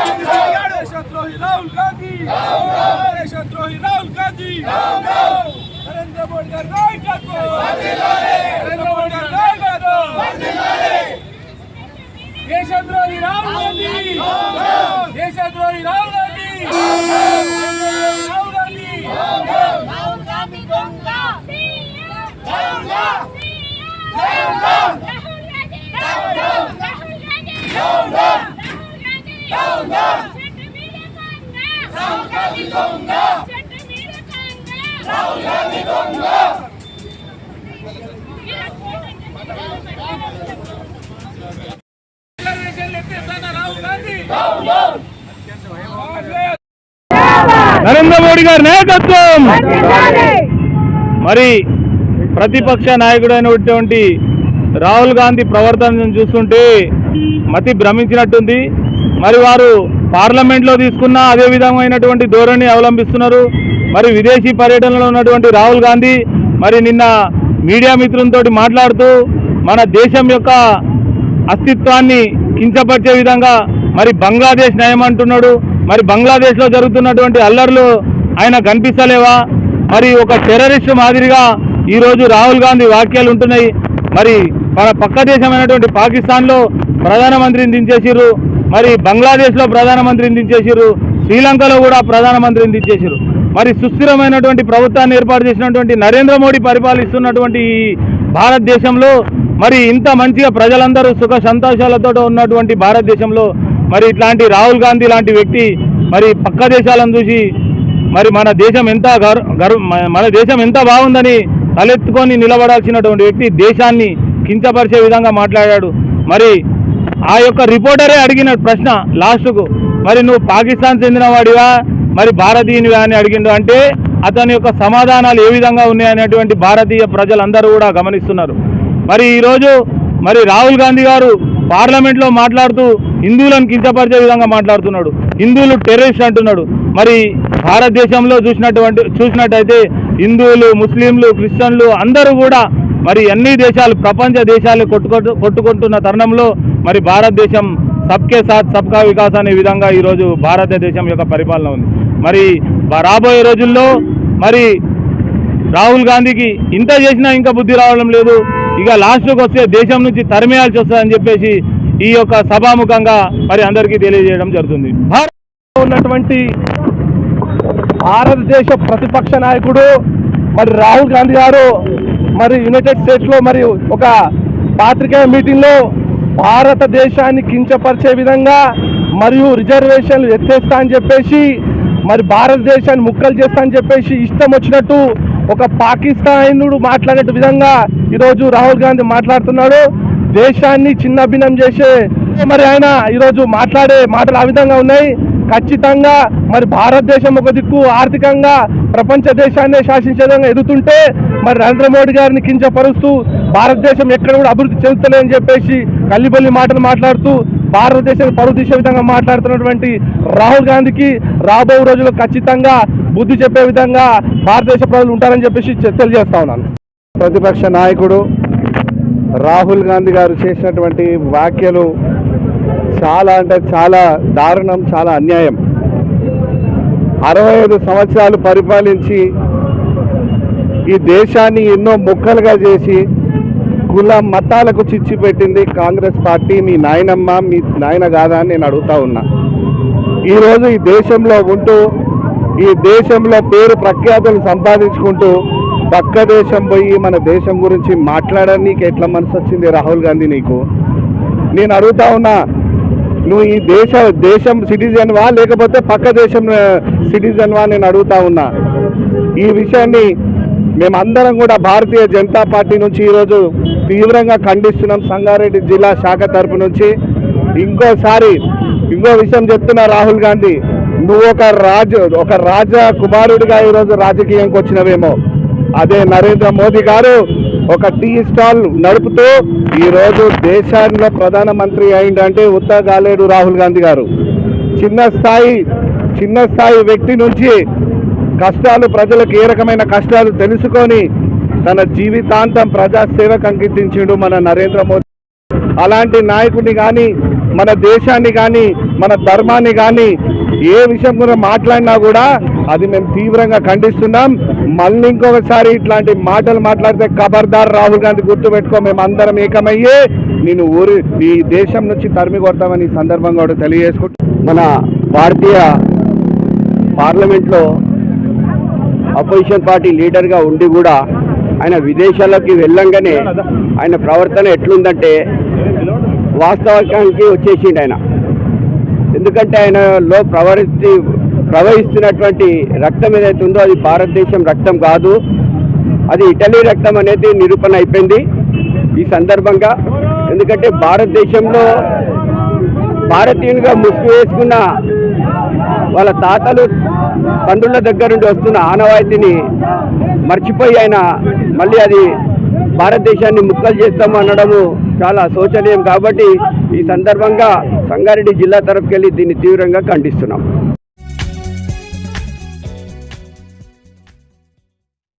దేశద్రోహి రాహుల్ గాంధీ! దేశద్రోహి రాహుల్ గాంధీ నరేంద్ర మోడీ గారి నాయకత్వం నరేంద్ర మోడీ గారి నాయకత్వం దేశద్రోహి నరేంద్ర మోడీ గారి నాయకత్వం. మరి ప్రతిపక్ష నాయకుడైనటువంటి రాహుల్ గాంధీ ప్రవర్తనను చూస్తుంటే మతి భ్రమించినట్టుంది. మరి వారు పార్లమెంట్లో తీసుకున్న అదే విధమైనటువంటి ధోరణి అవలంబిస్తున్నారు. మరి విదేశీ పర్యటనలో ఉన్నటువంటి రాహుల్ గాంధీ మరి నిన్న మీడియా మిత్రులతో మాట్లాడుతూ మన దేశం యొక్క అస్తిత్వాన్ని కించపరిచే విధంగా మరి బంగ్లాదేశ్ నయం అంటున్నాడు. మరి బంగ్లాదేశ్లో జరుగుతున్నటువంటి అల్లర్లు ఆయన కనిపిస్తలేవా? మరి ఒక టెర్రరిస్ట్ మాదిరిగా ఈరోజు రాహుల్ గాంధీ వాక్యాలు ఉంటున్నాయి. మరి మన పక్క దేశమైనటువంటి పాకిస్తాన్లో ప్రధానమంత్రిని దించేసిర్రు. మరి బంగ్లాదేశ్లో ప్రధానమంత్రిని దించేసిర్రు శ్రీలంకలో కూడా ప్రధానమంత్రిని దించేసిర్రు మరి సుస్థిరమైనటువంటి ప్రభుత్వాన్ని ఏర్పాటు చేసినటువంటి నరేంద్ర మోడీ పరిపాలిస్తున్నటువంటి భారతదేశంలో మరి ఇంత మంచిగా ప్రజలందరూ సుఖ సంతోషాలతో ఉన్నటువంటి భారతదేశంలో మరి ఇట్లాంటి రాహుల్ గాంధీ లాంటి వ్యక్తి మరి పక్క దేశాలను చూసి మరి మన దేశం ఎంత మన దేశం ఎంత బాగుందని తలెత్తుకొని నిలబడాల్సినటువంటి వ్యక్తి దేశాన్ని కించపరిచే విధంగా మాట్లాడాడు. మరి ఆ యొక్క రిపోర్టరే అడిగిన ప్రశ్న లాస్ట్కు మరి నువ్వు పాకిస్తాన్ చెందిన వాడివా మరి భారతీయునివా? అని అడిగిండు. అంటే అతని యొక్క సమాధానాలు ఏ విధంగా ఉన్నాయనేటువంటి భారతీయ ప్రజలందరూ కూడా గమనిస్తున్నారు. మరి ఈరోజు మరి రాహుల్ గాంధీ గారు పార్లమెంట్లో మాట్లాడుతూ హిందువులను కించపరిచే విధంగా మాట్లాడుతున్నాడు. హిందువులు టెర్రరిస్ట్ అంటున్నాడు. మరి భారతదేశంలో చూసినటువంటి చూసినట్టయితే హిందువులు ముస్లింలు క్రిస్టియన్లు అందరూ కూడా మరి అన్ని దేశాలు ప్రపంచ దేశాలు కొట్టుకొట్టు కొట్టుకుంటున్న తరుణంలో మరి భారతదేశం సబ్కే సాత్ సబ్కా వికాస్ అనే విధంగా ఈరోజు భారతదేశం యొక్క పరిపాలన ఉంది. మరి రాబోయే రోజుల్లో మరి రాహుల్ గాంధీకి ఇంత చేసినా ఇంకా బుద్ధి రావడం లేదు. ఇక లాస్ట్కి వస్తే దేశం నుంచి తరిమేయాల్సి వస్తుందని చెప్పేసి ఈ యొక్క సభాముఖంగా మరి అందరికీ తెలియజేయడం జరుగుతుంది. భారత్ ఉన్నటువంటి భారతదేశ ప్రతిపక్ష నాయకుడు మరి రాహుల్ గాంధీ గారు మరి యునైటెడ్ స్టేట్స్లో మరి ఒక పాత్రికేయ మీటింగ్లో భారతదేశాన్ని కించపరిచే విధంగా మరియు రిజర్వేషన్లు ఎత్తేస్తా అని చెప్పేసి మరి భారతదేశాన్ని ముక్కలు చేస్తా అని చెప్పేసి ఇష్టం వచ్చినట్టు ఒక పాకిస్తానుడు మాట్లాడే విధంగా ఈరోజు రాహుల్ గాంధీ మాట్లాడుతున్నాడు. దేశాన్ని చిన్నభిన్నం చేసే మరి ఆయన ఈరోజు మాట్లాడే మాటలు ఆ విధంగా ఉన్నాయి. ఖచ్చితంగా మరి భారతదేశం ఒక దిక్కు. ఆర్థికంగా ప్రపంచ దేశాన్ని శాసించే విధంగా ఎదుగుతుంటే మరి నరేంద్ర మోడీ గారిని కించపరుస్తూ భారతదేశం ఎక్కడ కూడా అభివృద్ధి చెందుతలేదని చెప్పేసి కల్లిబల్లి మాటలు మాట్లాడుతూ భారతదేశం పరువు తీసే విధంగా మాట్లాడుతున్నటువంటి రాహుల్ గాంధీకి రాబో రోజుల్లో ఖచ్చితంగా బుద్ధి చెప్పే విధంగా భారతదేశ ప్రజలు ఉంటారని చెప్పేసి తెలియజేస్తా ఉన్నాను. ప్రతిపక్ష నాయకుడు రాహుల్ గాంధీ గారు చేసినటువంటి వ్యాఖ్యలు చాలా అంటే చాలా దారుణం చాలా అన్యాయం. అరవై ఐదు సంవత్సరాలు పరిపాలించి ఈ దేశాన్ని ఎన్నో ముక్కలుగా చేసి కుల మతాలకు చిచ్చిపెట్టింది కాంగ్రెస్ పార్టీ. మీ నాయనమ్మ మీ నాయన కాదా అని నేను అడుగుతా ఉన్నా. ఈరోజు ఈ దేశంలో ఉంటూ ఈ దేశంలో పేరు ప్రఖ్యాతులు సంపాదించుకుంటూ పక్క దేశం పోయి మన దేశం గురించి మాట్లాడడానికి ఎట్లా మనసు వచ్చింది రాహుల్ గాంధీ నీకు? నేను అడుగుతా ఉన్నా నువ్వు ఈ దేశ దేశం సిటిజన్వా లేకపోతే పక్క దేశం సిటిజన్వా నేను అడుగుతా ఉన్నా. ఈ విషయాన్ని మేమందరం కూడా భారతీయ జనతా పార్టీ నుంచి ఈరోజు తీవ్రంగా ఖండిస్తున్నాం. సంగారెడ్డి జిల్లా శాఖ తరపు నుంచి. ఇంకోసారి ఇంకో విషయం చెప్తున్నా రాహుల్ గాంధీ. నువ్వు ఒక రాజు ఒక రాజ కుమారుడిగా ఈరోజు రాజకీయంకి వచ్చినవేమో. అదే నరేంద్ర మోదీ గారు ఒక టీ స్టాల్ నడుపుతూ ఈరోజు దేశాల్లో ప్రధానమంత్రి అయిందంటే ఉత్తగాలేడు రాహుల్ గాంధీ గారు. చిన్న స్థాయి చిన్న స్థాయి వ్యక్తి నుంచి కష్టాలు ప్రజలకు ఏ రకమైన కష్టాలు తెలుసుకొని తన జీవితాంతం ప్రజాసేవకు అంకితించిండు మన నరేంద్ర మోదీ. అలాంటి నాయకుడిని కానీ మన దేశాన్ని కానీ మన ధర్మాన్ని కానీ ఏ విషయం గురించి మాట్లాడినా కూడా అది మేము తీవ్రంగా ఖండిస్తున్నాం. మళ్ళీ ఇంకొకసారి ఇట్లాంటి మాటలు మాట్లాడితే ఖబర్దార్ రాహుల్ గాంధీ గుర్తు పెట్టుకో మేము అందరం ఏకమయ్యే. నేను ఊరి ఈ దేశం నుంచి తరిమి కొడతామని ఈ సందర్భంగా కూడా తెలియజేసుకుంటూ మన భారతీయ పార్లమెంట్లో అపోజిషన్ పార్టీ లీడర్గా ఉండి కూడా ఆయన విదేశాల్లోకి వెళ్ళంగానే ఆయన ప్రవర్తన ఎట్లుందంటే వాస్తవానికి వచ్చేసిండు ఆయన. ఎందుకంటే ఆయనలో ప్రవర్తి ప్రవహిస్తున్నటువంటి రక్తం ఏదైతే ఉందో అది భారతదేశం రక్తం కాదు. అది ఇటలీ రక్తం అనేది నిరూపణ అయిపోయింది. ఈ సందర్భంగా ఎందుకంటే భారతదేశంలో భారతీయునిగా ముసుగు వేసుకున్న వాళ్ళ తాతలు తండ్రుల దగ్గర నుండి వస్తున్న ఆనవాయితీని మర్చిపోయి ఆయన మళ్ళీ అది భారతదేశాన్ని ముక్కలు చేస్తాము అనడము చాలా శోచనీయం కాబట్టి ఈ సందర్భంగా సంగారెడ్డి జిల్లా తరఫుకెళ్ళి దీన్ని తీవ్రంగా ఖండిస్తున్నాం.